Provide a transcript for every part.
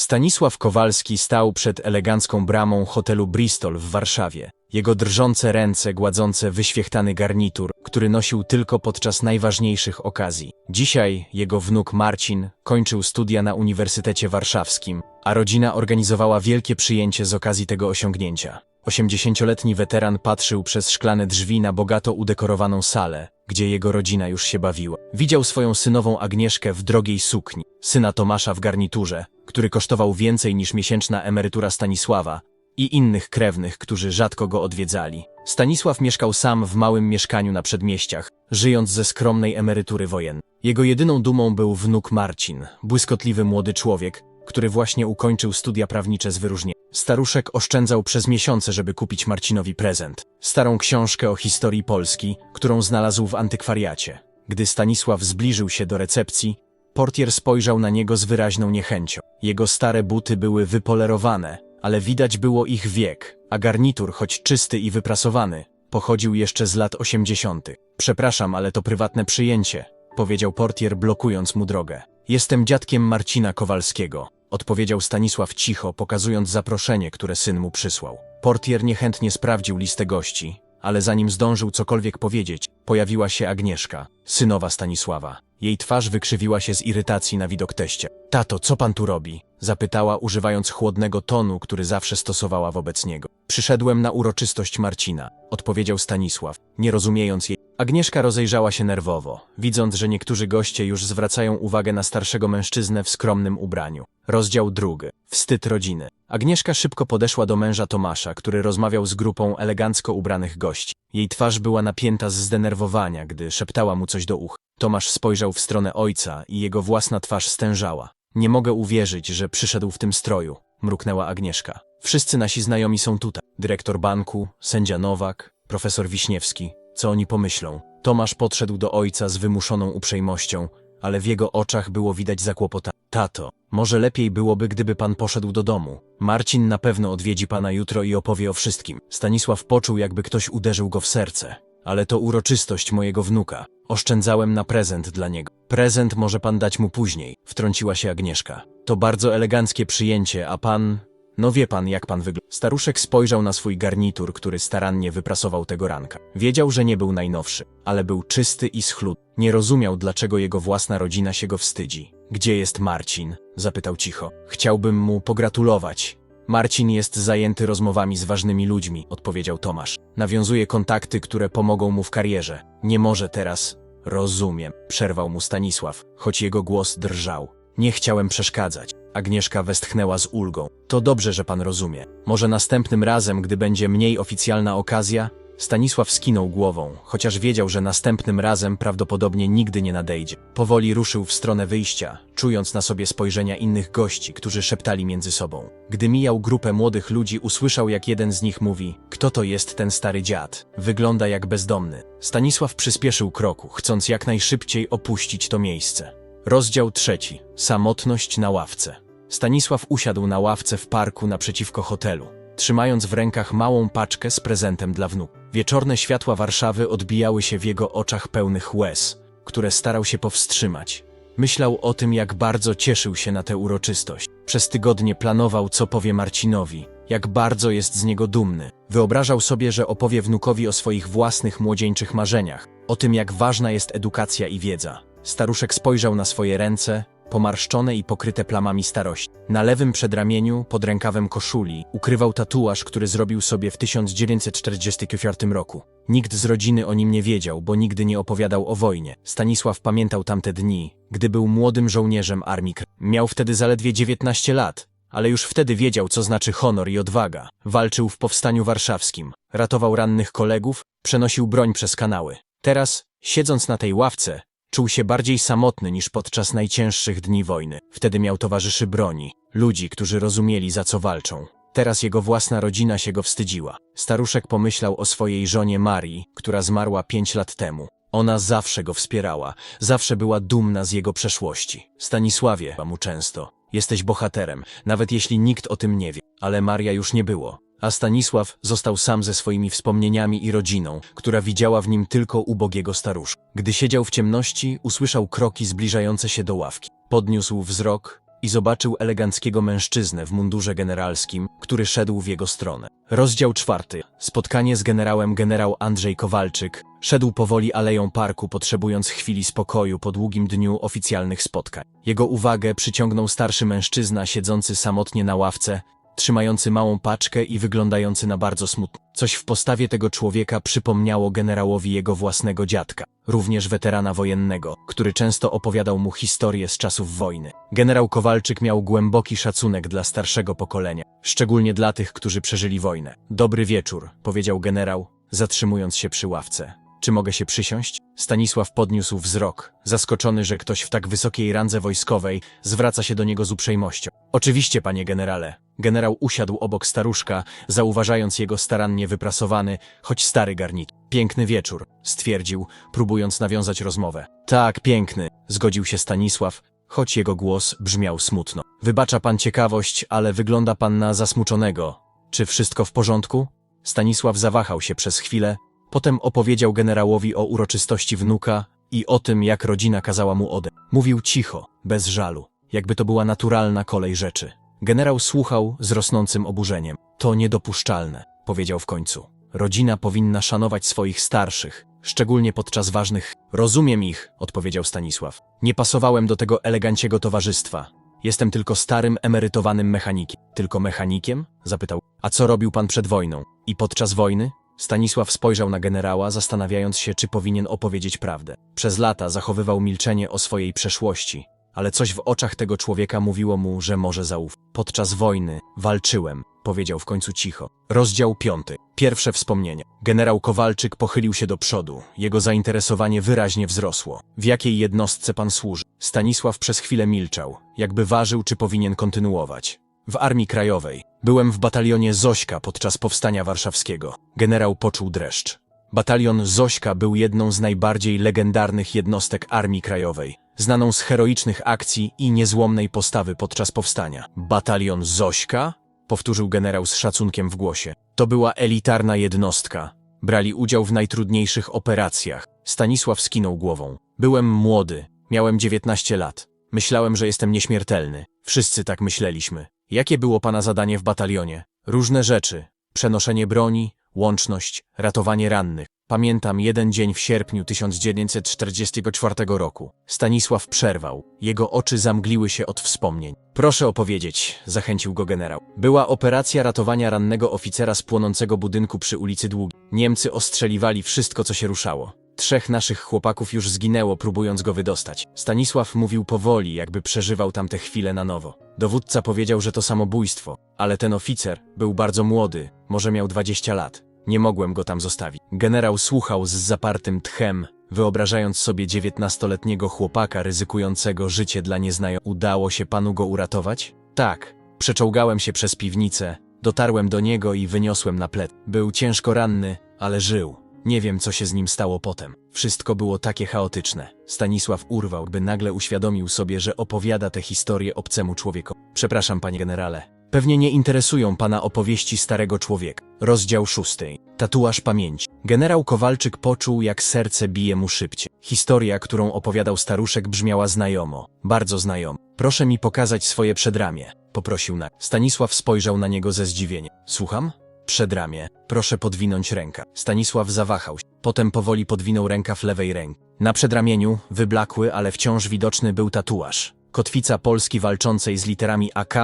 Stanisław Kowalski stał przed elegancką bramą hotelu Bristol w Warszawie. Jego drżące ręce gładzące wyświechtany garnitur, który nosił tylko podczas najważniejszych okazji. Dzisiaj jego wnuk Marcin kończył studia na Uniwersytecie Warszawskim, a rodzina organizowała wielkie przyjęcie z okazji tego osiągnięcia. Osiemdziesięcioletni weteran patrzył przez szklane drzwi na bogato udekorowaną salę, gdzie jego rodzina już się bawiła. Widział swoją synową Agnieszkę w drogiej sukni, syna Tomasza w garniturze, który kosztował więcej niż miesięczna emerytura Stanisława i innych krewnych, którzy rzadko go odwiedzali. Stanisław mieszkał sam w małym mieszkaniu na przedmieściach, żyjąc ze skromnej emerytury wojennej. Jego jedyną dumą był wnuk Marcin, błyskotliwy młody człowiek, który właśnie ukończył studia prawnicze z wyróżnieniem. Staruszek oszczędzał przez miesiące, żeby kupić Marcinowi prezent. Starą książkę o historii Polski, którą znalazł w antykwariacie. Gdy Stanisław zbliżył się do recepcji, portier spojrzał na niego z wyraźną niechęcią. Jego stare buty były wypolerowane, ale widać było ich wiek, a garnitur, choć czysty i wyprasowany, pochodził jeszcze z lat osiemdziesiątych. Przepraszam, ale to prywatne przyjęcie, powiedział portier, blokując mu drogę. Jestem dziadkiem Marcina Kowalskiego, odpowiedział Stanisław cicho, pokazując zaproszenie, które syn mu przysłał. Portier niechętnie sprawdził listę gości, ale zanim zdążył cokolwiek powiedzieć, pojawiła się Agnieszka, synowa Stanisława. Jej twarz wykrzywiła się z irytacji na widok teścia. Tato, co pan tu robi? Zapytała, używając chłodnego tonu, który zawsze stosowała wobec niego. Przyszedłem na uroczystość Marcina, odpowiedział Stanisław, nie rozumiejąc jej. Agnieszka rozejrzała się nerwowo, widząc, że niektórzy goście już zwracają uwagę na starszego mężczyznę w skromnym ubraniu. Rozdział drugi. Wstyd rodziny. Agnieszka szybko podeszła do męża Tomasza, który rozmawiał z grupą elegancko ubranych gości. Jej twarz była napięta z zdenerwowania, gdy szeptała mu coś do ucha. Tomasz spojrzał w stronę ojca i jego własna twarz stężała. Nie mogę uwierzyć, że przyszedł w tym stroju, mruknęła Agnieszka. Wszyscy nasi znajomi są tutaj. Dyrektor banku, sędzia Nowak, profesor Wiśniewski. Co oni pomyślą? Tomasz podszedł do ojca z wymuszoną uprzejmością, ale w jego oczach było widać zakłopotanie. Tato, może lepiej byłoby, gdyby pan poszedł do domu. Marcin na pewno odwiedzi pana jutro i opowie o wszystkim. Stanisław poczuł, jakby ktoś uderzył go w serce. Ale to uroczystość mojego wnuka. Oszczędzałem na prezent dla niego. Prezent może pan dać mu później, wtrąciła się Agnieszka. To bardzo eleganckie przyjęcie, a pan... No wie pan, jak pan wygląda. Staruszek spojrzał na swój garnitur, który starannie wyprasował tego ranka. Wiedział, że nie był najnowszy, ale był czysty i schludny. Nie rozumiał, dlaczego jego własna rodzina się go wstydzi. Gdzie jest Marcin? Zapytał cicho. Chciałbym mu pogratulować. Marcin jest zajęty rozmowami z ważnymi ludźmi, odpowiedział Tomasz. Nawiązuje kontakty, które pomogą mu w karierze. Nie może teraz. Rozumiem, przerwał mu Stanisław, choć jego głos drżał. Nie chciałem przeszkadzać. Agnieszka westchnęła z ulgą. To dobrze, że pan rozumie. Może następnym razem, gdy będzie mniej oficjalna okazja? Stanisław skinął głową, chociaż wiedział, że następnym razem prawdopodobnie nigdy nie nadejdzie. Powoli ruszył w stronę wyjścia, czując na sobie spojrzenia innych gości, którzy szeptali między sobą. Gdy mijał grupę młodych ludzi, usłyszał, jak jeden z nich mówi: Kto to jest ten stary dziad? Wygląda jak bezdomny. Stanisław przyspieszył kroku, chcąc jak najszybciej opuścić to miejsce. Rozdział trzeci. Samotność na ławce. Stanisław usiadł na ławce w parku naprzeciwko hotelu, trzymając w rękach małą paczkę z prezentem dla wnuka. Wieczorne światła Warszawy odbijały się w jego oczach pełnych łez, które starał się powstrzymać. Myślał o tym, jak bardzo cieszył się na tę uroczystość. Przez tygodnie planował, co powie Marcinowi, jak bardzo jest z niego dumny. Wyobrażał sobie, że opowie wnukowi o swoich własnych młodzieńczych marzeniach, o tym, jak ważna jest edukacja i wiedza. Staruszek spojrzał na swoje ręce, pomarszczone i pokryte plamami starości. Na lewym przedramieniu, pod rękawem koszuli, ukrywał tatuaż, który zrobił sobie w 1944 roku. Nikt z rodziny o nim nie wiedział, bo nigdy nie opowiadał o wojnie. Stanisław pamiętał tamte dni, gdy był młodym żołnierzem Armii Kr- Miał wtedy zaledwie 19 lat, ale już wtedy wiedział, co znaczy honor i odwaga. Walczył w powstaniu warszawskim, ratował rannych kolegów, przenosił broń przez kanały. Teraz, siedząc na tej ławce, Czuł się bardziej samotny niż podczas najcięższych dni wojny. Wtedy miał towarzyszy broni, ludzi, którzy rozumieli za co walczą. Teraz jego własna rodzina się go wstydziła. Staruszek pomyślał o swojej żonie Marii, która zmarła pięć lat temu. Ona zawsze go wspierała, zawsze była dumna z jego przeszłości. Stanisławie, mu często, jesteś bohaterem, nawet jeśli nikt o tym nie wie. Ale Maria już nie było a Stanisław został sam ze swoimi wspomnieniami i rodziną, która widziała w nim tylko ubogiego staruszka. Gdy siedział w ciemności, usłyszał kroki zbliżające się do ławki. Podniósł wzrok i zobaczył eleganckiego mężczyznę w mundurze generalskim, który szedł w jego stronę. Rozdział czwarty. Spotkanie z generałem generał Andrzej Kowalczyk szedł powoli aleją parku, potrzebując chwili spokoju po długim dniu oficjalnych spotkań. Jego uwagę przyciągnął starszy mężczyzna siedzący samotnie na ławce, trzymający małą paczkę i wyglądający na bardzo smutny. Coś w postawie tego człowieka przypomniało generałowi jego własnego dziadka, również weterana wojennego, który często opowiadał mu historie z czasów wojny. Generał Kowalczyk miał głęboki szacunek dla starszego pokolenia, szczególnie dla tych, którzy przeżyli wojnę. Dobry wieczór, powiedział generał, zatrzymując się przy ławce. Czy mogę się przysiąść? Stanisław podniósł wzrok, zaskoczony, że ktoś w tak wysokiej randze wojskowej zwraca się do niego z uprzejmością. Oczywiście, panie generale. Generał usiadł obok staruszka, zauważając jego starannie wyprasowany, choć stary garnitur. Piękny wieczór, stwierdził, próbując nawiązać rozmowę. Tak, piękny, zgodził się Stanisław, choć jego głos brzmiał smutno. Wybacza pan ciekawość, ale wygląda pan na zasmuczonego. Czy wszystko w porządku? Stanisław zawahał się przez chwilę, Potem opowiedział generałowi o uroczystości wnuka i o tym, jak rodzina kazała mu odejść. Mówił cicho, bez żalu, jakby to była naturalna kolej rzeczy. Generał słuchał z rosnącym oburzeniem. To niedopuszczalne, powiedział w końcu. Rodzina powinna szanować swoich starszych, szczególnie podczas ważnych. Rozumiem ich, odpowiedział Stanisław. Nie pasowałem do tego eleganciego towarzystwa. Jestem tylko starym, emerytowanym mechanikiem. Tylko mechanikiem? zapytał. A co robił pan przed wojną? I podczas wojny? Stanisław spojrzał na generała, zastanawiając się, czy powinien opowiedzieć prawdę. Przez lata zachowywał milczenie o swojej przeszłości, ale coś w oczach tego człowieka mówiło mu, że może zaufać. Podczas wojny walczyłem, powiedział w końcu cicho. Rozdział piąty. Pierwsze wspomnienie. Generał Kowalczyk pochylił się do przodu. Jego zainteresowanie wyraźnie wzrosło. W jakiej jednostce pan służy? Stanisław przez chwilę milczał, jakby ważył, czy powinien kontynuować. W Armii Krajowej. Byłem w batalionie Zośka podczas Powstania Warszawskiego. Generał poczuł dreszcz. Batalion Zośka był jedną z najbardziej legendarnych jednostek Armii Krajowej, znaną z heroicznych akcji i niezłomnej postawy podczas powstania. Batalion Zośka? Powtórzył generał z szacunkiem w głosie. To była elitarna jednostka. Brali udział w najtrudniejszych operacjach. Stanisław skinął głową. Byłem młody, miałem 19 lat. Myślałem, że jestem nieśmiertelny. Wszyscy tak myśleliśmy. Jakie było pana zadanie w batalionie? Różne rzeczy. Przenoszenie broni, łączność, ratowanie rannych. Pamiętam jeden dzień w sierpniu 1944 roku. Stanisław przerwał. Jego oczy zamgliły się od wspomnień. Proszę opowiedzieć, zachęcił go generał. Była operacja ratowania rannego oficera z płonącego budynku przy ulicy Długiej. Niemcy ostrzeliwali wszystko, co się ruszało. Trzech naszych chłopaków już zginęło, próbując go wydostać. Stanisław mówił powoli, jakby przeżywał tamte chwile na nowo. Dowódca powiedział, że to samobójstwo, ale ten oficer był bardzo młody, może miał 20 lat. Nie mogłem go tam zostawić. Generał słuchał z zapartym tchem, wyobrażając sobie dziewiętnastoletniego chłopaka ryzykującego życie dla nieznajomych. Udało się panu go uratować? Tak. Przeczołgałem się przez piwnicę, dotarłem do niego i wyniosłem na plec. Był ciężko ranny, ale żył. Nie wiem, co się z nim stało potem. Wszystko było takie chaotyczne. Stanisław urwał, by nagle uświadomił sobie, że opowiada tę historię obcemu człowiekowi. Przepraszam, panie generale. Pewnie nie interesują pana opowieści starego człowieka. Rozdział szósty. Tatuaż pamięci. Generał Kowalczyk poczuł, jak serce bije mu szybciej. Historia, którą opowiadał staruszek, brzmiała znajomo. Bardzo znajomo. Proszę mi pokazać swoje przedramię. Poprosił na. Stanisław spojrzał na niego ze zdziwieniem. Słucham? Przedramię. Proszę podwinąć ręka. Stanisław zawahał się. Potem powoli podwinął rękaw lewej ręki. Na przedramieniu, wyblakły, ale wciąż widoczny był tatuaż. Kotwica Polski walczącej z literami AK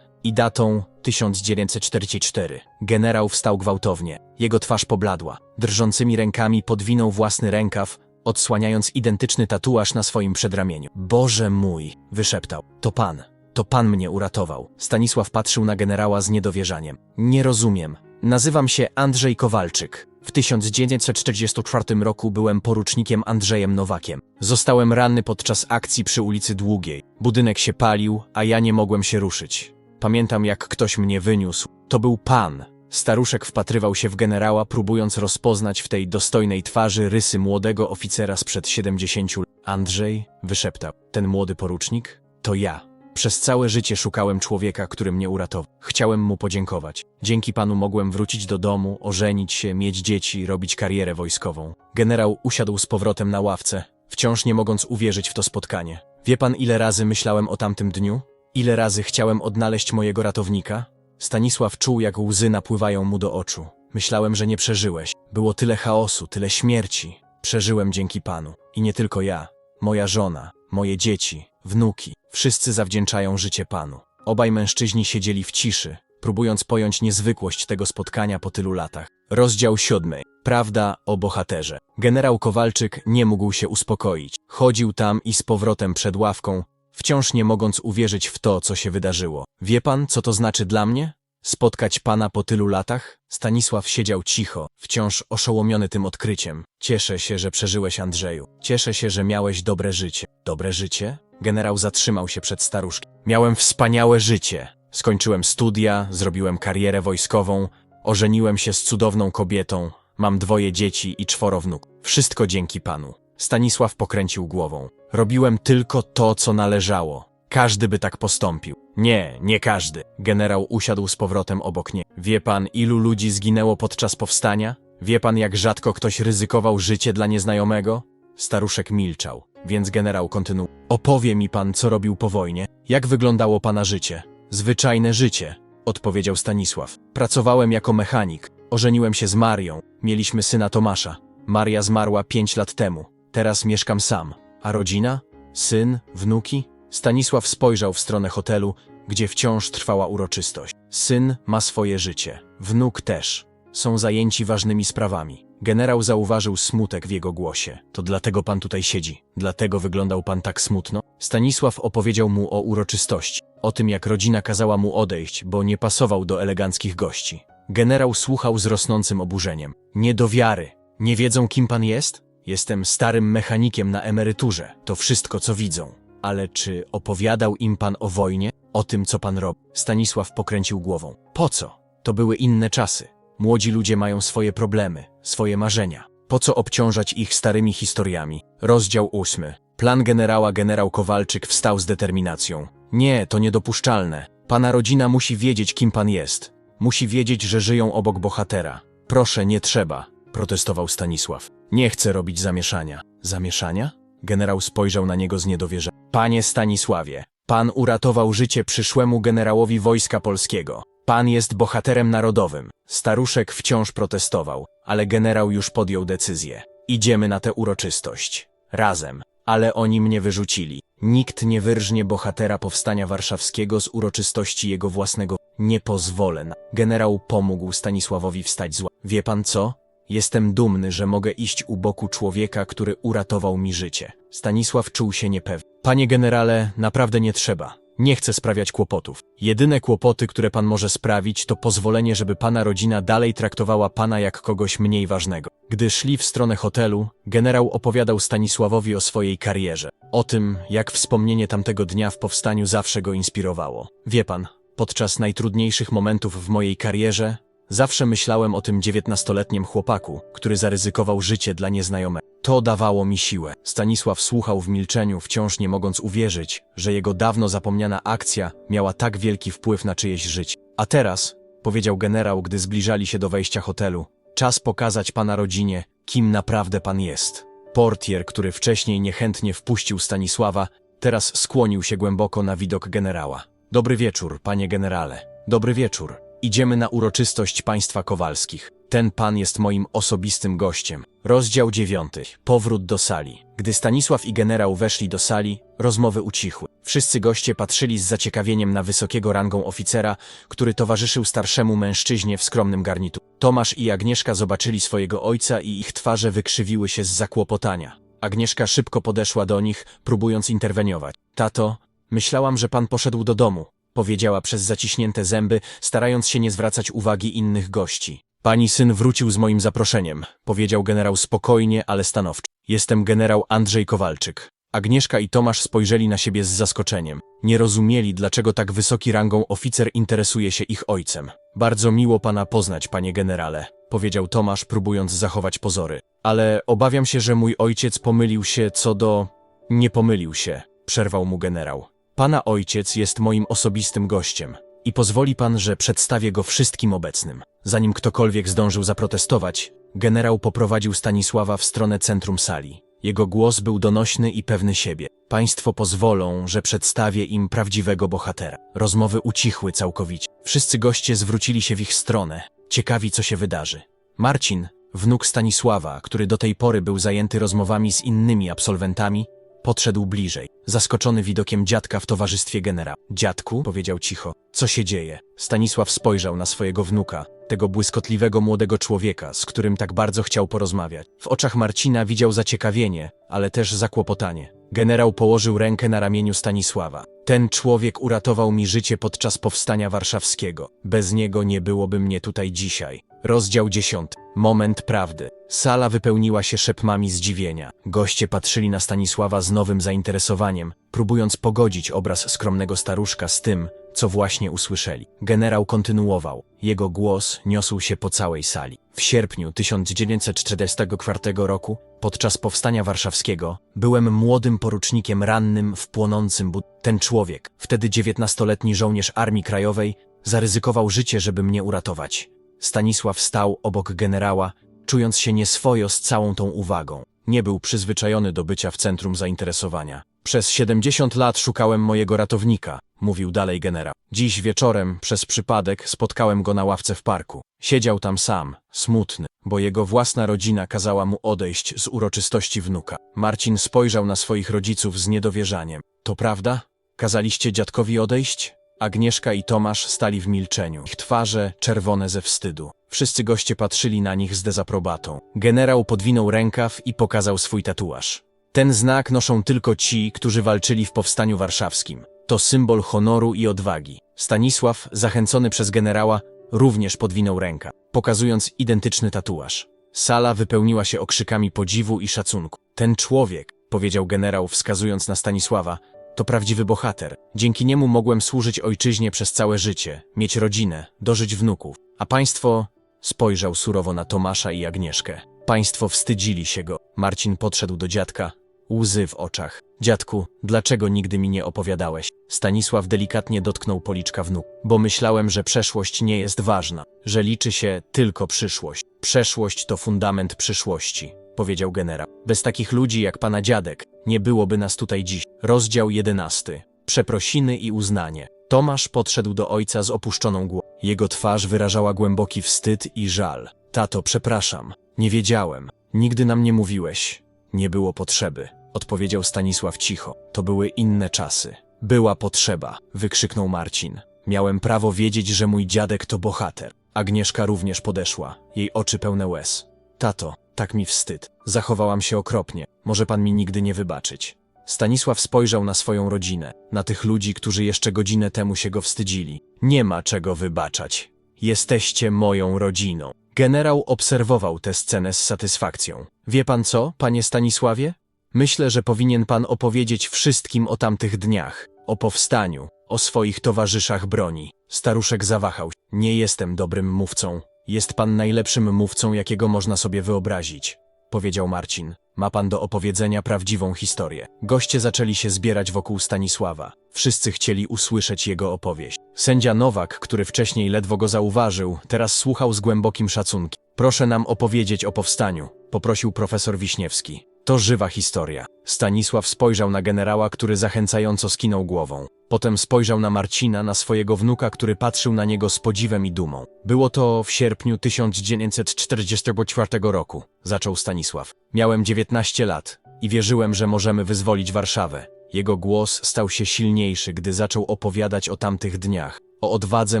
i datą 1944. Generał wstał gwałtownie. Jego twarz pobladła. Drżącymi rękami podwinął własny rękaw, odsłaniając identyczny tatuaż na swoim przedramieniu. Boże mój, wyszeptał. To pan. To pan mnie uratował. Stanisław patrzył na generała z niedowierzaniem. Nie rozumiem. Nazywam się Andrzej Kowalczyk. W 1944 roku byłem porucznikiem Andrzejem Nowakiem. Zostałem ranny podczas akcji przy ulicy Długiej. Budynek się palił, a ja nie mogłem się ruszyć. Pamiętam, jak ktoś mnie wyniósł. To był pan. Staruszek wpatrywał się w generała, próbując rozpoznać w tej dostojnej twarzy rysy młodego oficera sprzed 70 lat. Andrzej wyszeptał. Ten młody porucznik? To ja. Przez całe życie szukałem człowieka, który mnie uratował. Chciałem mu podziękować. Dzięki panu mogłem wrócić do domu, ożenić się, mieć dzieci, robić karierę wojskową. Generał usiadł z powrotem na ławce, wciąż nie mogąc uwierzyć w to spotkanie. Wie pan, ile razy myślałem o tamtym dniu? Ile razy chciałem odnaleźć mojego ratownika? Stanisław czuł, jak łzy napływają mu do oczu. Myślałem, że nie przeżyłeś. Było tyle chaosu, tyle śmierci. Przeżyłem dzięki panu. I nie tylko ja. Moja żona, moje dzieci, wnuki. Wszyscy zawdzięczają życie panu. Obaj mężczyźni siedzieli w ciszy, próbując pojąć niezwykłość tego spotkania po tylu latach. Rozdział siódmy. Prawda o bohaterze. Generał Kowalczyk nie mógł się uspokoić. Chodził tam i z powrotem przed ławką, wciąż nie mogąc uwierzyć w to, co się wydarzyło. Wie pan, co to znaczy dla mnie? Spotkać pana po tylu latach? Stanisław siedział cicho, wciąż oszołomiony tym odkryciem. Cieszę się, że przeżyłeś, Andrzeju. Cieszę się, że miałeś dobre życie. Dobre życie? Generał zatrzymał się przed staruszkiem. Miałem wspaniałe życie. Skończyłem studia, zrobiłem karierę wojskową, ożeniłem się z cudowną kobietą, mam dwoje dzieci i czworo wnuk. Wszystko dzięki panu. Stanisław pokręcił głową. Robiłem tylko to, co należało. Każdy by tak postąpił. Nie, nie każdy. Generał usiadł z powrotem obok nie. Wie pan, ilu ludzi zginęło podczas powstania? Wie pan, jak rzadko ktoś ryzykował życie dla nieznajomego? Staruszek milczał, więc generał kontynuował. Opowie mi pan, co robił po wojnie. Jak wyglądało pana życie? Zwyczajne życie, odpowiedział Stanisław. Pracowałem jako mechanik. Ożeniłem się z Marią. Mieliśmy syna Tomasza. Maria zmarła pięć lat temu. Teraz mieszkam sam. A rodzina? Syn? Wnuki? Stanisław spojrzał w stronę hotelu, gdzie wciąż trwała uroczystość. Syn ma swoje życie. Wnuk też. Są zajęci ważnymi sprawami. Generał zauważył smutek w jego głosie. To dlatego pan tutaj siedzi. Dlatego wyglądał pan tak smutno? Stanisław opowiedział mu o uroczystości. O tym, jak rodzina kazała mu odejść, bo nie pasował do eleganckich gości. Generał słuchał z rosnącym oburzeniem. Nie do wiary. Nie wiedzą, kim pan jest? Jestem starym mechanikiem na emeryturze. To wszystko, co widzą. Ale czy opowiadał im pan o wojnie? O tym, co pan robi? Stanisław pokręcił głową. Po co? To były inne czasy. Młodzi ludzie mają swoje problemy, swoje marzenia. Po co obciążać ich starymi historiami? Rozdział ósmy. Plan generała generał Kowalczyk wstał z determinacją. Nie, to niedopuszczalne. Pana rodzina musi wiedzieć, kim pan jest. Musi wiedzieć, że żyją obok bohatera. Proszę, nie trzeba, protestował Stanisław. Nie chcę robić zamieszania. Zamieszania? Generał spojrzał na niego z niedowierzaniem. Panie Stanisławie, pan uratował życie przyszłemu generałowi Wojska Polskiego. Pan jest bohaterem narodowym. Staruszek wciąż protestował, ale generał już podjął decyzję. Idziemy na tę uroczystość. Razem. Ale oni mnie wyrzucili. Nikt nie wyrżnie bohatera powstania warszawskiego z uroczystości jego własnego. Nie pozwolę na... Generał pomógł Stanisławowi wstać z ła- Wie pan co? Jestem dumny, że mogę iść u boku człowieka, który uratował mi życie. Stanisław czuł się niepewny. Panie generale, naprawdę nie trzeba. Nie chcę sprawiać kłopotów. Jedyne kłopoty, które pan może sprawić, to pozwolenie, żeby pana rodzina dalej traktowała pana jak kogoś mniej ważnego. Gdy szli w stronę hotelu, generał opowiadał Stanisławowi o swojej karierze. O tym, jak wspomnienie tamtego dnia w powstaniu zawsze go inspirowało. Wie pan, podczas najtrudniejszych momentów w mojej karierze Zawsze myślałem o tym dziewiętnastoletnim chłopaku, który zaryzykował życie dla nieznajomego. To dawało mi siłę. Stanisław słuchał w milczeniu, wciąż nie mogąc uwierzyć, że jego dawno zapomniana akcja miała tak wielki wpływ na czyjeś życie. A teraz, powiedział generał, gdy zbliżali się do wejścia hotelu, czas pokazać pana rodzinie, kim naprawdę pan jest. Portier, który wcześniej niechętnie wpuścił Stanisława, teraz skłonił się głęboko na widok generała. Dobry wieczór, panie generale. Dobry wieczór. Idziemy na uroczystość państwa Kowalskich. Ten pan jest moim osobistym gościem. Rozdział dziewiąty. Powrót do sali. Gdy Stanisław i generał weszli do sali, rozmowy ucichły. Wszyscy goście patrzyli z zaciekawieniem na wysokiego rangą oficera, który towarzyszył starszemu mężczyźnie w skromnym garnitu. Tomasz i Agnieszka zobaczyli swojego ojca i ich twarze wykrzywiły się z zakłopotania. Agnieszka szybko podeszła do nich, próbując interweniować. Tato, myślałam, że pan poszedł do domu powiedziała przez zaciśnięte zęby, starając się nie zwracać uwagi innych gości. Pani syn wrócił z moim zaproszeniem, powiedział generał spokojnie, ale stanowczo. Jestem generał Andrzej Kowalczyk. Agnieszka i Tomasz spojrzeli na siebie z zaskoczeniem. Nie rozumieli, dlaczego tak wysoki rangą oficer interesuje się ich ojcem. Bardzo miło pana poznać, panie generale, powiedział Tomasz, próbując zachować pozory. Ale obawiam się, że mój ojciec pomylił się co do... Nie pomylił się, przerwał mu generał. Pana ojciec jest moim osobistym gościem i pozwoli pan, że przedstawię go wszystkim obecnym. Zanim ktokolwiek zdążył zaprotestować, generał poprowadził Stanisława w stronę centrum sali. Jego głos był donośny i pewny siebie. Państwo pozwolą, że przedstawię im prawdziwego bohatera. Rozmowy ucichły całkowicie. Wszyscy goście zwrócili się w ich stronę, ciekawi co się wydarzy. Marcin, wnuk Stanisława, który do tej pory był zajęty rozmowami z innymi absolwentami, podszedł bliżej, zaskoczony widokiem dziadka w towarzystwie generała. Dziadku, powiedział cicho, co się dzieje? Stanisław spojrzał na swojego wnuka, tego błyskotliwego młodego człowieka, z którym tak bardzo chciał porozmawiać. W oczach Marcina widział zaciekawienie, ale też zakłopotanie. Generał położył rękę na ramieniu Stanisława. Ten człowiek uratował mi życie podczas powstania warszawskiego. Bez niego nie byłoby mnie tutaj dzisiaj. Rozdział 10. Moment prawdy. Sala wypełniła się szepmami zdziwienia. Goście patrzyli na Stanisława z nowym zainteresowaniem, próbując pogodzić obraz skromnego staruszka z tym, co właśnie usłyszeli. Generał kontynuował. Jego głos niosł się po całej sali. W sierpniu 1944 roku, podczas powstania warszawskiego, byłem młodym porucznikiem rannym w płonącym bud... Ten człowiek, wtedy dziewiętnastoletni żołnierz Armii Krajowej, zaryzykował życie, żeby mnie uratować. Stanisław stał obok generała, czując się nieswojo z całą tą uwagą. Nie był przyzwyczajony do bycia w centrum zainteresowania. Przez 70 lat szukałem mojego ratownika, mówił dalej generał. Dziś wieczorem, przez przypadek, spotkałem go na ławce w parku. Siedział tam sam, smutny, bo jego własna rodzina kazała mu odejść z uroczystości wnuka. Marcin spojrzał na swoich rodziców z niedowierzaniem. To prawda? Kazaliście dziadkowi odejść? Agnieszka i Tomasz stali w milczeniu, ich twarze czerwone ze wstydu. Wszyscy goście patrzyli na nich z dezaprobatą. Generał podwinął rękaw i pokazał swój tatuaż. Ten znak noszą tylko ci, którzy walczyli w powstaniu warszawskim. To symbol honoru i odwagi. Stanisław, zachęcony przez generała, również podwinął rękę, pokazując identyczny tatuaż. Sala wypełniła się okrzykami podziwu i szacunku. Ten człowiek, powiedział generał, wskazując na Stanisława, to prawdziwy bohater. Dzięki niemu mogłem służyć ojczyźnie przez całe życie, mieć rodzinę, dożyć wnuków. A państwo spojrzał surowo na Tomasza i Agnieszkę. Państwo wstydzili się go. Marcin podszedł do dziadka, łzy w oczach. Dziadku, dlaczego nigdy mi nie opowiadałeś? Stanisław delikatnie dotknął policzka wnuk. Bo myślałem, że przeszłość nie jest ważna, że liczy się tylko przyszłość. Przeszłość to fundament przyszłości, powiedział generał. Bez takich ludzi jak pana dziadek nie byłoby nas tutaj dziś. Rozdział jedenasty. Przeprosiny i uznanie. Tomasz podszedł do ojca z opuszczoną głową. Jego twarz wyrażała głęboki wstyd i żal. Tato, przepraszam. Nie wiedziałem. Nigdy nam nie mówiłeś. Nie było potrzeby. Odpowiedział Stanisław cicho. To były inne czasy. Była potrzeba, wykrzyknął Marcin. Miałem prawo wiedzieć, że mój dziadek to bohater. Agnieszka również podeszła, jej oczy pełne łez. Tato, tak mi wstyd. Zachowałam się okropnie. Może pan mi nigdy nie wybaczyć. Stanisław spojrzał na swoją rodzinę, na tych ludzi, którzy jeszcze godzinę temu się go wstydzili. Nie ma czego wybaczać. Jesteście moją rodziną. Generał obserwował tę scenę z satysfakcją. Wie pan co, panie Stanisławie? Myślę, że powinien pan opowiedzieć wszystkim o tamtych dniach, o powstaniu, o swoich towarzyszach broni. Staruszek zawahał. Nie jestem dobrym mówcą. Jest pan najlepszym mówcą, jakiego można sobie wyobrazić, powiedział Marcin. Ma pan do opowiedzenia prawdziwą historię. Goście zaczęli się zbierać wokół Stanisława. Wszyscy chcieli usłyszeć jego opowieść. Sędzia Nowak, który wcześniej ledwo go zauważył, teraz słuchał z głębokim szacunkiem. Proszę nam opowiedzieć o powstaniu, poprosił profesor Wiśniewski. To żywa historia. Stanisław spojrzał na generała, który zachęcająco skinął głową. Potem spojrzał na Marcina, na swojego wnuka, który patrzył na niego z podziwem i dumą. Było to w sierpniu 1944 roku, zaczął Stanisław. Miałem 19 lat i wierzyłem, że możemy wyzwolić Warszawę. Jego głos stał się silniejszy, gdy zaczął opowiadać o tamtych dniach, o odwadze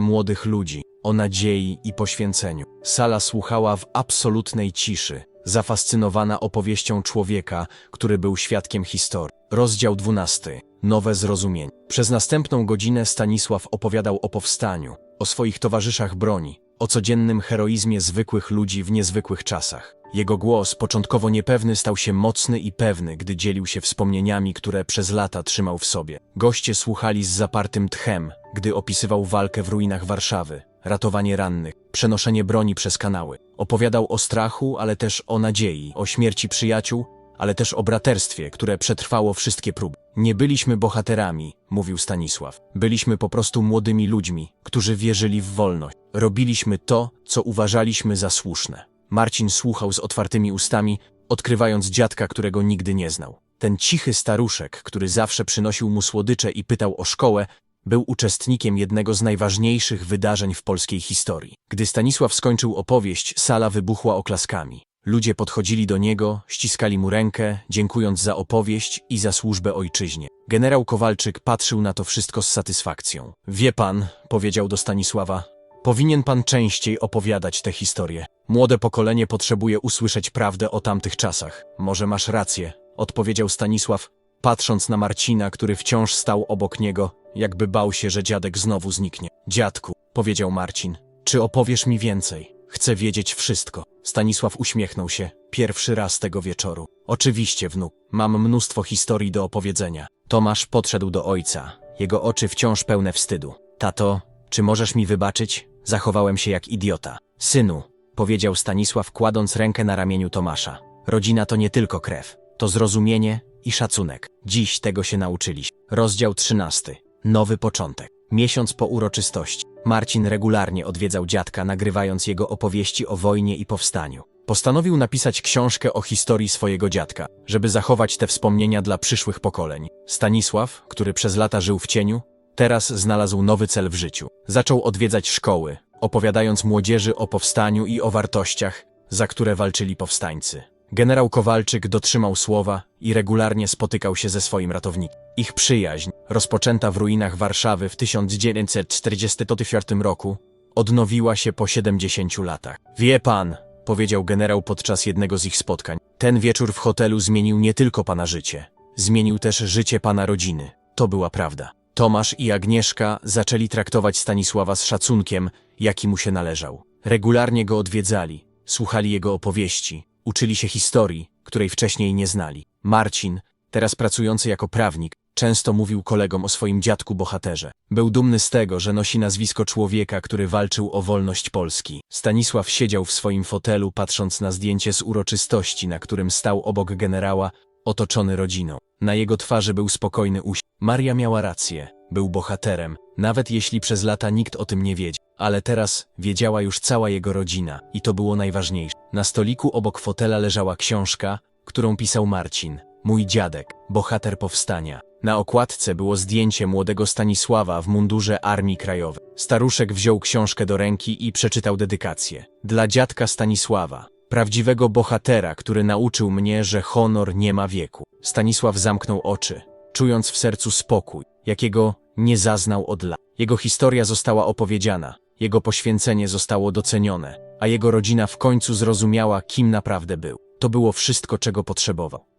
młodych ludzi, o nadziei i poświęceniu. Sala słuchała w absolutnej ciszy, zafascynowana opowieścią człowieka, który był świadkiem historii. Rozdział 12. Nowe zrozumienie. Przez następną godzinę Stanisław opowiadał o powstaniu, o swoich towarzyszach broni, o codziennym heroizmie zwykłych ludzi w niezwykłych czasach. Jego głos, początkowo niepewny, stał się mocny i pewny, gdy dzielił się wspomnieniami, które przez lata trzymał w sobie. Goście słuchali z zapartym tchem, gdy opisywał walkę w ruinach Warszawy, ratowanie rannych, przenoszenie broni przez kanały. Opowiadał o strachu, ale też o nadziei, o śmierci przyjaciół, ale też o braterstwie, które przetrwało wszystkie próby. Nie byliśmy bohaterami, mówił Stanisław. Byliśmy po prostu młodymi ludźmi, którzy wierzyli w wolność. Robiliśmy to, co uważaliśmy za słuszne. Marcin słuchał z otwartymi ustami, odkrywając dziadka, którego nigdy nie znał. Ten cichy staruszek, który zawsze przynosił mu słodycze i pytał o szkołę, był uczestnikiem jednego z najważniejszych wydarzeń w polskiej historii. Gdy Stanisław skończył opowieść, sala wybuchła oklaskami. Ludzie podchodzili do niego, ściskali mu rękę, dziękując za opowieść i za służbę ojczyźnie. Generał Kowalczyk patrzył na to wszystko z satysfakcją. Wie pan, powiedział do Stanisława, powinien pan częściej opowiadać te historie. Młode pokolenie potrzebuje usłyszeć prawdę o tamtych czasach. Może masz rację, odpowiedział Stanisław, patrząc na Marcina, który wciąż stał obok niego, jakby bał się, że dziadek znowu zniknie. Dziadku, powiedział Marcin, czy opowiesz mi więcej? Chcę wiedzieć wszystko. Stanisław uśmiechnął się, pierwszy raz tego wieczoru. Oczywiście, wnuk, mam mnóstwo historii do opowiedzenia. Tomasz podszedł do ojca, jego oczy wciąż pełne wstydu. Tato, czy możesz mi wybaczyć? Zachowałem się jak idiota. Synu, powiedział Stanisław, kładąc rękę na ramieniu Tomasza. Rodzina to nie tylko krew, to zrozumienie i szacunek. Dziś tego się nauczyliśmy. Rozdział 13. Nowy początek. Miesiąc po uroczystości. Marcin regularnie odwiedzał dziadka, nagrywając jego opowieści o wojnie i powstaniu. Postanowił napisać książkę o historii swojego dziadka, żeby zachować te wspomnienia dla przyszłych pokoleń. Stanisław, który przez lata żył w cieniu, teraz znalazł nowy cel w życiu. Zaczął odwiedzać szkoły, opowiadając młodzieży o powstaniu i o wartościach, za które walczyli powstańcy. Generał Kowalczyk dotrzymał słowa i regularnie spotykał się ze swoim ratownikiem. Ich przyjaźń, rozpoczęta w ruinach Warszawy w 1944 roku, odnowiła się po 70 latach. Wie pan, powiedział generał podczas jednego z ich spotkań, ten wieczór w hotelu zmienił nie tylko pana życie, zmienił też życie pana rodziny. To była prawda. Tomasz i Agnieszka zaczęli traktować Stanisława z szacunkiem, jaki mu się należał. Regularnie go odwiedzali, słuchali jego opowieści, uczyli się historii, której wcześniej nie znali. Marcin, teraz pracujący jako prawnik, często mówił kolegom o swoim dziadku bohaterze. Był dumny z tego, że nosi nazwisko człowieka, który walczył o wolność Polski. Stanisław siedział w swoim fotelu, patrząc na zdjęcie z uroczystości, na którym stał obok generała, otoczony rodziną. Na jego twarzy był spokojny uśmiech. Maria miała rację, był bohaterem, nawet jeśli przez lata nikt o tym nie wiedział. Ale teraz wiedziała już cała jego rodzina i to było najważniejsze. Na stoliku obok fotela leżała książka, którą pisał Marcin, mój dziadek, bohater powstania. Na okładce było zdjęcie młodego Stanisława w mundurze Armii Krajowej. Staruszek wziął książkę do ręki i przeczytał dedykację. Dla dziadka Stanisława, prawdziwego bohatera, który nauczył mnie, że honor nie ma wieku. Stanisław zamknął oczy, czując w sercu spokój, jakiego nie zaznał od lat. Jego historia została opowiedziana, jego poświęcenie zostało docenione, a jego rodzina w końcu zrozumiała, kim naprawdę był. To było wszystko, czego potrzebował.